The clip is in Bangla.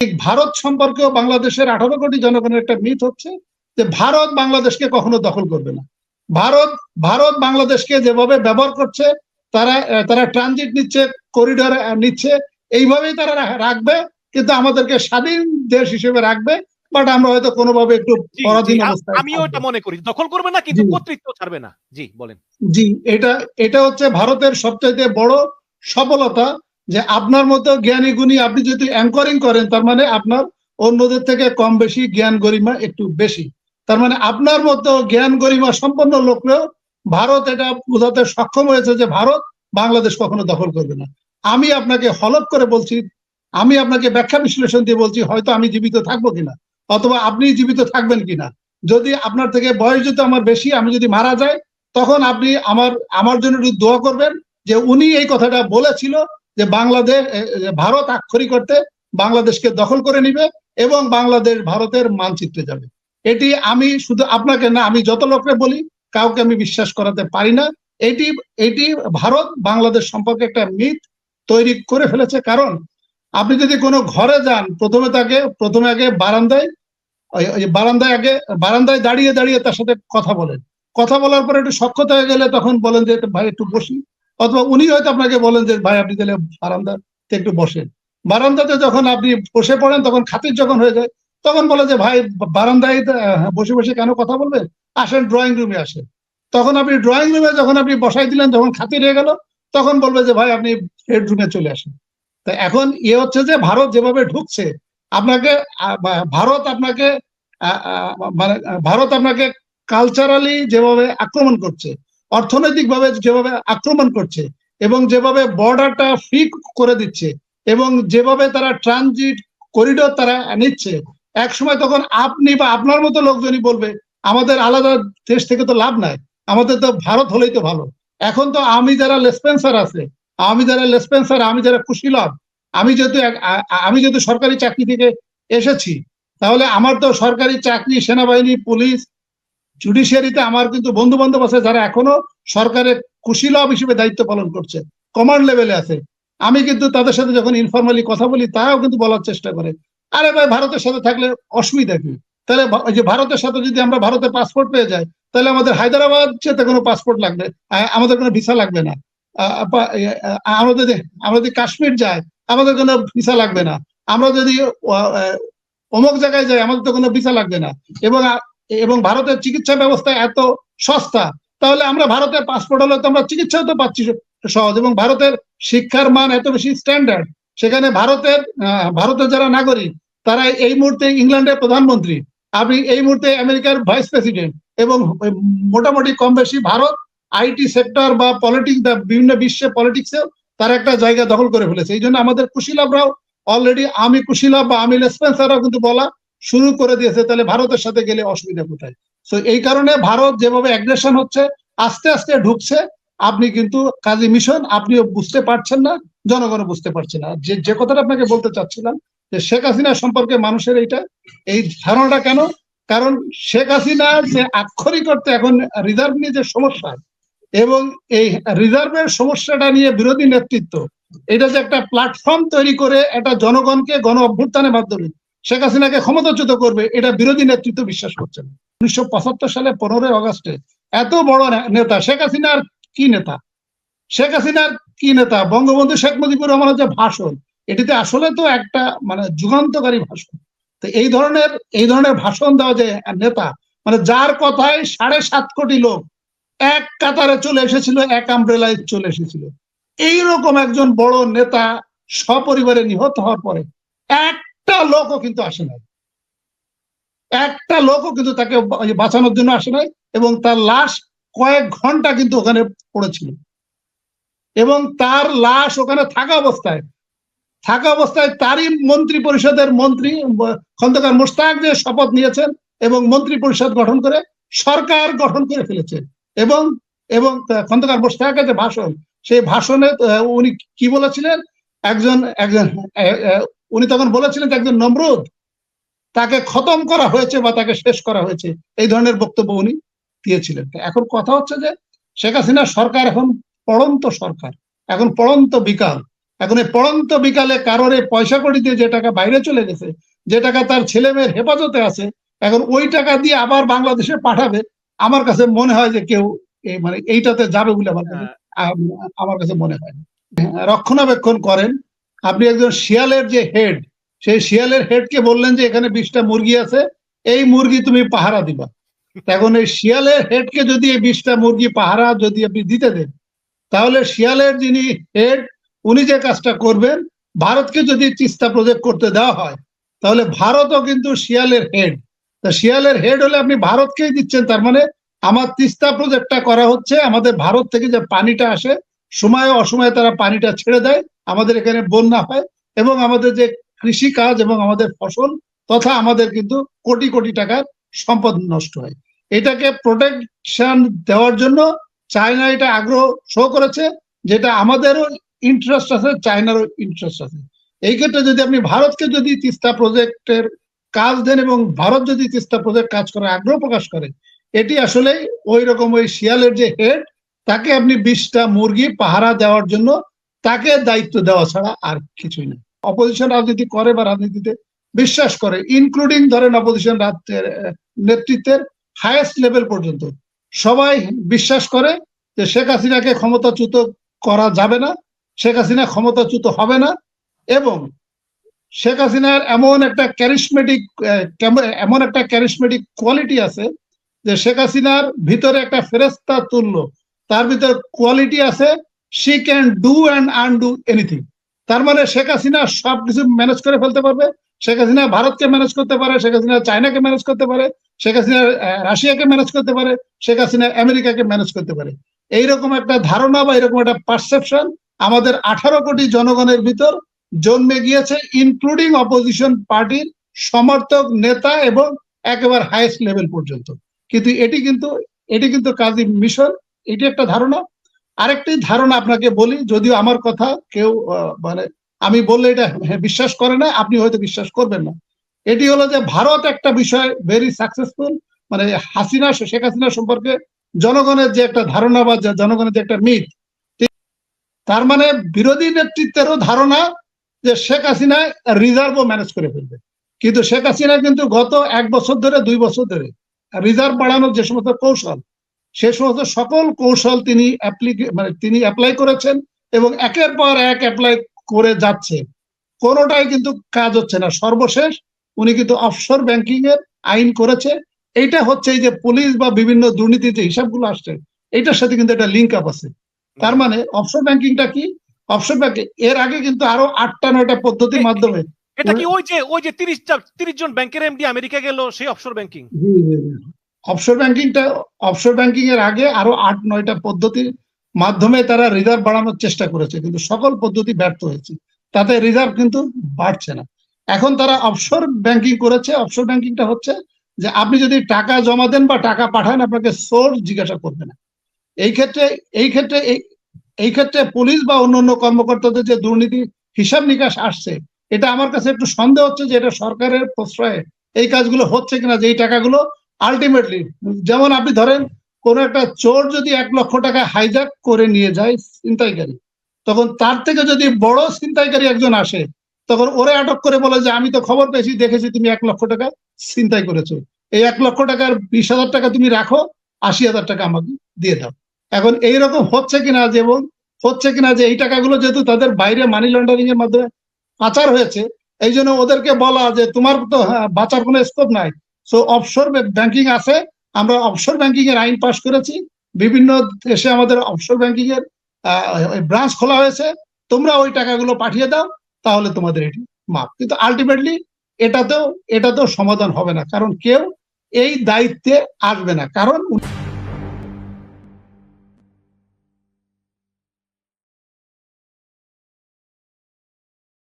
ঠিক ভারত সম্পর্কেও বাংলাদেশের আঠারো কোটি জনগণের একটা মিথ হচ্ছে যে ভারত বাংলাদেশকে কখনো দখল করবে না। ভারত ভারত বাংলাদেশকে যেভাবে ব্যবহার করছে তারা তারা ট্রানজিট নিচ্ছে করিডোর নিচ্ছে এইভাবেই তারা রাখবে কিন্তু আমাদেরকে স্বাধীন দেশ হিসেবে রাখবে বাট আমরা হয়তো কোনোভাবে একটু পরাধীন অবস্থায় আমিও এটা মনে করি। দখল করবে না কিন্তু কর্তৃত্ব ছাড়বে না। জি বলেন। জি এটা এটা হচ্ছে ভারতের সবচাইতে বড় সফলতা যে আপনার মতো জ্ঞানী গুণী আপনি যদি অ্যাঙ্করিং করেন, তার মানে আপনার অন্যদের থেকে কম বেশি জ্ঞান গরিমা একটু বেশি। তার মানে আপনার মতো জ্ঞান গরিমা সম্পন্ন লোকরেও ভারত এটা বোঝাতে সক্ষম হয়েছে যে ভারত বাংলাদেশ কখনো দখল করবে না। আমি আপনাকে হলপ করে বলছি, আমি আপনাকে ব্যাখ্যা বিশ্লেষণ দিয়ে বলছি, হয়তো আমি জীবিত থাকব কিনা, অথবা আপনি জীবিত থাকবেন কিনা। যদি আপনার থেকে বয়স যদি আমার বেশি, আমি যদি মারা যাই, তখন আপনি আমার আমার জন্য একটু দোয়া করবেন যে উনি এই কথাটা বলেছিল যে বাংলাদেশ ভারত আক্ষরিক করতে বাংলাদেশকে দখল করে নিবে এবং বাংলাদেশ ভারতের মানচিত্রে যাবে। এটি আমি শুধু আপনাকে না, আমি যত লোককে বলি, কাউকে আমি বিশ্বাস করাতে পারি না। এটি এটি ভারত বাংলাদেশ সম্পর্কে একটা মিথ তৈরি করে ফেলেছে। কারণ আপনি যদি কোনো ঘরে যান, প্রথমে তাকে, প্রথমে আগে বারান্দায় বারান্দায় আগে, বারান্দায় দাঁড়িয়ে দাঁড়িয়ে তার সাথে কথা বলেন। কথা বলার পরে একটু সক্ষতা হয়ে গেলে তখন বলেন যে, ভাই, একটু বসি। অথবা উনি হয়তো আপনাকে বলেন যে, ভাই, আপনি তাহলে বারান্দাতে একটু বসেন। বারান্দাতে যখন আপনি বসে পড়েন, তখন খাতির যখন হয়ে যায়, তখন বলে যে, ভাই, বারান্দায় বসে বসে কেন কথা বলবেন? আসেন ড্রয়িং রুমে আসেন। তখন আপনি ড্রয়িং রুমে যখন আপনি বসাই দিলেন, যখন খাতির হয়ে গেল, তখন বলবে যে, ভাই, আপনি বেডরুমে চলে আসেন। তো এখন ইয়ে হচ্ছে যে, ভারত যেভাবে ঢুকছে, আপনাকে ভারত আপনাকে মানে ভারত আপনাকে কালচারালি যেভাবে আক্রমণ করছে অর্থনৈতিকভাবে যেভাবে আক্রমণ করছে এবং যেভাবে বর্ডারটা ফ্রি করে দিচ্ছে এবং যেভাবে তারা ট্রানজিট করিডোর তারা নিচ্ছে এক সময় তখন আপনি বা আপনার মতো লোকজনই বলবে, আমাদের আলাদা দেশ থেকে তো লাভ নাই, আমাদের তো ভারত হলেই তো ভালো। এখন তো আমি যারা লেসপেন্সার আছে, আমি যারা লেসপেন্সার আমি যারা খুশি কুশীলভ আমি যেহেতু আমি যেহেতু সরকারি চাকরি থেকে এসেছি, তাহলে আমার তো সরকারি চাকরি, সেনাবাহিনী, পুলিশ জুডিশিয়ারিতে আমার কিন্তু বন্ধু বান্ধব আছে যারা এখনও সরকারের কুশীলভ হিসেবে দায়িত্ব পালন করছে। কমান্ড লেভেলে আছে। আমি কিন্তু তাদের সাথে যখন ইনফরমালি কথা বলি, তারাও কিন্তু বলার চেষ্টা করে। আরে ভাই, ভারতের সাথে থাকলে অসুবিধা কি? তাহলে যে ভারতের সাথে যদি আমরা ভারতের পাসপোর্ট পেয়ে যাই, তাহলে আমাদের হায়দ্রাবাদ যেতে কোনো পাসপোর্ট লাগবে? আমাদের কোনো ভিসা লাগবে না। আমরা যদি আমরা যদি কাশ্মীর যাই, আমাদের কোনো ভিসা লাগবে না। আমরা যদি অমুক জায়গায় যাই, আমাদের তো কোনো ভিসা লাগবে না। এবং এবং ভারতের চিকিৎসা ব্যবস্থা এত সস্তা, তাহলে আমরা ভারতের পাসপোর্ট হলে তো আমরা চিকিৎসাও তো পাচ্ছি সহজ। এবং ভারতের শিক্ষার মান এত বেশি স্ট্যান্ডার্ড সেখানে ভারতের ভারতের যারা নাগরিক, তারা এই মুহূর্তে ইংল্যান্ডের প্রধানমন্ত্রী। আপনি এই মুহূর্তে আমেরিকার ভাইস প্রেসিডেন্ট এবং মোটামুটি কম বেশি ভারত আইটি সেক্টর বা পলিটিক্স বিভিন্ন বিশ্বে পলিটিক্সেও তার একটা জায়গা দখল করে ফেলেছে। এই জন্য আমাদের কুশীলাভরাও অলরেডি আমি কুশীলাভ বা আমি লেসপেন্সাররাও কিন্তু বলা শুরু করে দিয়েছে, তাহলে ভারতের সাথে গেলে অসুবিধা কোথায়? তো এই কারণে ভারত যেভাবে অ্যাগ্রেশন হচ্ছে, আস্তে আস্তে ঢুকছে, আপনি কিন্তু কাজী মিশন, আপনিও বুঝতে পারছেন না, জনগণও বুঝতে পারছে না। যে যে কথাটা আপনাকে বলতে চাচ্ছিলাম, যে শেখ হাসিনা সম্পর্কে মানুষের এইটা, এই ধারণাটা কেন? কারণ শেখ হাসিনা যে আক্ষরিক করতে এখন রিজার্ভ নিয়ে যে সমস্যা, এবং এই রিজার্ভের সমস্যাটা নিয়ে বিরোধী নেতৃত্ব, এটা যে একটা প্ল্যাটফর্ম তৈরি করে একটা জনগণকে গণ অভ্যুত্থানের মাধ্যমে শেখ হাসিনাকে ক্ষমতাচ্যুত করবে, এটা বিরোধী নেতৃত্ব বিশ্বাস করছে না। উনিশশো সালে পনেরোই অগস্টে এত বড় নেতা, শেখ হাসিনার কি নেতা? শেখ হাসিনার কি নেতা? বঙ্গবন্ধু শেখ মুজিবুর রহমানের যে ভাষণ। এটিতে আসলে তো একটা মানে যুগান্তকারী ভাষণ। তো এই ধরনের এই ধরনের ভাষণ দেওয়া যে নেতা মানে যার কথায় সাড়ে সাত কোটি লোক এক কাতারে চলে এসেছিল, এক আমব্রেলায় চলে এসেছিল। এইরকম একজন বড় নেতা সপরিবারে নিহত হওয়ার পরে একটা লোকও কিন্তু আসে নাই। একটা লোকও কিন্তু তাকে বাঁচানোর জন্য আসে নাই এবং তার লাশ কয়েক ঘণ্টা কিন্তু ওখানে পড়েছিল। এবং তার লাশ ওখানে থাকা অবস্থায় থাকা অবস্থায় তারই মন্ত্রী পরিষদের মন্ত্রী খন্দকার মুস্তাক যে শপথ নিয়েছেন এবং মন্ত্রী পরিষদ গঠন করে, সরকার গঠন করে ফেলেছেন এবং এবং খন্দকার মুস্তাকের যে ভাষণ, সেই ভাষণে উনি কি বলেছিলেন? একজন একজন উনি তখন বলেছিলেন একজন নমরুদ তাকে খতম করা হয়েছে বা তাকে শেষ করা হয়েছে এই ধরনের বক্তব্য উনি দিয়েছিলেন। এখন কথা হচ্ছে যে শেখ হাসিনা সরকার এখন পড়ন্ত সরকার এখন পড়ন্ত বিকাল। এখন এই পড়ন্ত বিকালে কারোর পয়সা কড়ি দিয়ে যে টাকা বাইরে চলে গেছে যে টাকা তার ছেলে মেয়ের হেফাজতে আছে এখন ওই টাকা দিয়ে আবার বাংলাদেশে পাঠাবে আমার কাছে মনে হয় যে কেউ মানে এইটাতে যাবে বলে আমার কাছে আমার কাছে মনে হয় না। রক্ষণাবেক্ষণ করেন। আপনি একজন শিয়ালের যে হেড সেই শিয়ালের হেডকে বললেন যে এখানে বিশটা মুরগি আছে, এই মুরগি তুমি পাহারা দিবা। এখন এই শিয়ালের হেডকে যদি এই বিশটা মুরগি পাহারা যদি আপনি দিতে দেন, তাহলে শিয়ালের যিনি হেড উনি যে কাজটা করবেন, ভারতকে যদি তিস্তা প্রজেক্ট করতে দেওয়া হয়, তাহলে ভারতও কিন্তু শিয়ালের হেড তা শিয়ালের হেড হলে আপনি ভারতকেই দিচ্ছেন, তার মানে আমার তিস্তা প্রজেক্টটা করা হচ্ছে, আমাদের ভারত থেকে যে পানিটা আসে সময়ে অসময়ে তারা পানিটা ছেড়ে দেয়, আমাদের এখানে বন্যা হয় এবং আমাদের যে কৃষি কাজ এবং আমাদের ফসল তথা আমাদের কিন্তু কোটি কোটি টাকার সম্পদ নষ্ট হয়। এটাকে প্রোটেকশন দেওয়ার জন্য চায়না এটা আগ্রহ শো করেছে, যেটা আমাদেরও ইন্টারেস্ট আছে, চায়নারও ইন্টারেস্ট আছে। এই ক্ষেত্রে যদি আপনি ভারতকে যদি তিস্তা প্রজেক্টের কাজ দেন এবং ভারত যদি তিস্তা প্রজেক্ট কাজ করার আগ্রহ প্রকাশ করে, এটি আসলে ওই রকম ওই শিয়ালের যে হেড তাকে আপনি বিশটা মুরগি, পাহারা দেওয়ার জন্য তাকে দায়িত্ব দেওয়া ছাড়া আর কিছুই না। অপোজিশন রাজনীতি করে বা রাজনীতিতে বিশ্বাস করে ইনক্লুডিং ধরেন অপোজিশন নেতৃত্বের হায়েস্ট লেভেল পর্যন্ত। সবাই বিশ্বাস করে যে শেখ হাসিনাকে ক্ষমতাচ্যুত করা যাবে না, শেখ হাসিনা ক্ষমতাচ্যুত হবে না এবং শেখ হাসিনার এমন একটা ক্যারিসমেটিক এমন একটা ক্যারিসমেটিক কোয়ালিটি আছে যে শেখ হাসিনার ভিতরে একটা ফেরেস্তা তুল্য। তার ভিতরে কোয়ালিটি আছে she can do and undo anything তার মানে শেখ হাসিনা সবকিছু ম্যানেজ করে ফেলতে পারবে। শেখ হাসিনা ভারতকে ম্যানেজ করতে পারে, শেখ হাসিনা চায়নাকে ম্যানেজ করতে পারে, শেখ হাসিনা রাশিয়াকে ম্যানেজ করতে পারে, শেখ হাসিনা আমেরিকাকে ম্যানেজ করতে পারে। এইরকম একটা ধারণা বা এরকম একটা পারসেপশন আমাদের আঠারো কোটি জনগণের ভিতর জন্মে গিয়েছে ইনক্লুডিং অপোজিশন পার্টির সমর্থক, নেতা এবং একেবারে হাইয়েস্ট লেভেল পর্যন্ত। কিন্তু এটি কিন্তু এটি কিন্তু কাজী মিশন এটি একটা ধারণা। আরেকটি ধারণা আপনাকে বলি যদিও আমার কথা কেউ মানে আমি বললে এটা হ্যাঁ, বিশ্বাস করে না আপনি হয়তো বিশ্বাস করবেন না। এটি হলো যে ভারত একটা বিষয় ভেরি সাকসেসফুল মানে হাসিনা শেখ হাসিনা সম্পর্কে জনগণের যে একটা ধারণা বা জনগণের যে একটা মিথ তার মানে বিরোধী নেতৃত্বেরও ধারণা যে শেখ হাসিনা রিজার্ভও ম্যানেজ করে ফেলবে। কিন্তু শেখ হাসিনা কিন্তু গত এক বছর ধরে দুই বছর ধরে রিজার্ভ বাড়ানোর যে সমস্ত কৌশল সে সমস্ত সকল কৌশল তিনি মানে তিনি অ্যাপ্লাই করেছেন এবং একের পর এক অ্যাপ্লাই করে যাচ্ছে। কোনোটাই কিন্তু কাজ হচ্ছে না। সর্বশেষ উনি কিন্তু অফশোর ব্যাংকিং এর আইন করেছে। এইটা হচ্ছে এই যে পুলিশ বা বিভিন্ন দুর্নীতির যে হিসাবগুলো আসছে এইটার সাথে কিন্তু একটা লিঙ্ক আপ আছে। তার মানে অফশোর ব্যাংকিংটা কি? অফশোর ব্যাংকিং এর আগে কিন্তু আরও আটটা নয়টা পদ্ধতির মাধ্যমে এটা কি ওই যে ওই যে তিরিশ তিরিশ জন ব্যাংকের এমডি আমেরিকা গেল সেই অফশোর ব্যাংকিং অফশোর ব্যাংকিংটা অফশোর ব্যাংকিং এর আগে আরও আট, নয়টা পদ্ধতির মাধ্যমে তারা রিজার্ভ বাড়ানোর চেষ্টা করেছে। কিন্তু সকল পদ্ধতি ব্যর্থ হয়েছে। তাতে রিজার্ভ কিন্তু বাড়ছে না। এখন তারা অফশোর ব্যাংকিং করেছে। অফশোর ব্যাংকিংটা হচ্ছে যে আপনি যদি টাকা জমা দেন বা টাকা পাঠান, আপনাকে সোর্স জিজ্ঞাসা করবে না। এই ক্ষেত্রে এই ক্ষেত্রে এই ক্ষেত্রে পুলিশ বা অন্যান্য কর্মকর্তাদের যে দুর্নীতি হিসাব নিকাশ আসছে, এটা আমার কাছে একটু সন্দেহ হচ্ছে যে এটা সরকারের প্রশ্রয়ে এই কাজগুলো হচ্ছে কিনা, যে এই টাকাগুলো আলটিমেটলি যেমন আপনি ধরেন কোন একটা চোর যদি এক লক্ষ টাকা হাইজ্যাক করে নিয়ে যায় ছিনতাইকারী তখন তার থেকে যদি বড় ছিনতাইকারী একজন আসে তখন ওরে আটক করে বলে যে আমি তো খবর পেয়েছি দেখেছি তুমি এক লক্ষ টাকা ছিনতাই করেছ। এই এক লক্ষ টাকার বিশ হাজার টাকা তুমি রাখো আশি হাজার টাকা আমাকে দিয়ে দাও। এখন এইরকম হচ্ছে কিনা যে এবং হচ্ছে কিনা যে এই টাকাগুলো যেহেতু তাদের বাইরে মানি লন্ডারিং এর মাধ্যমে পাচার হয়েছে এই জন্য ওদেরকে বলা যে তোমার তো হ্যাঁ, বাঁচার কোনো স্কোপ নাই। সো অফশোর ব্যাংকিং আছে। আমরা অফশোর ব্যাংকিং এর আইন পাশ করেছি। বিভিন্ন দেশে আমাদের অফশোর ব্যাংকিং এর ব্রাঞ্চ খোলা হয়েছে। তোমরা ওই টাকাগুলো পাঠিয়ে দাও, তাহলে তোমাদের এটি মাপ কিন্তু আলটিমেটলি এটাতেও এটাতেও সমাধান হবে না। কারণ কেউ এই দায়িত্বে আসবে না। কারণ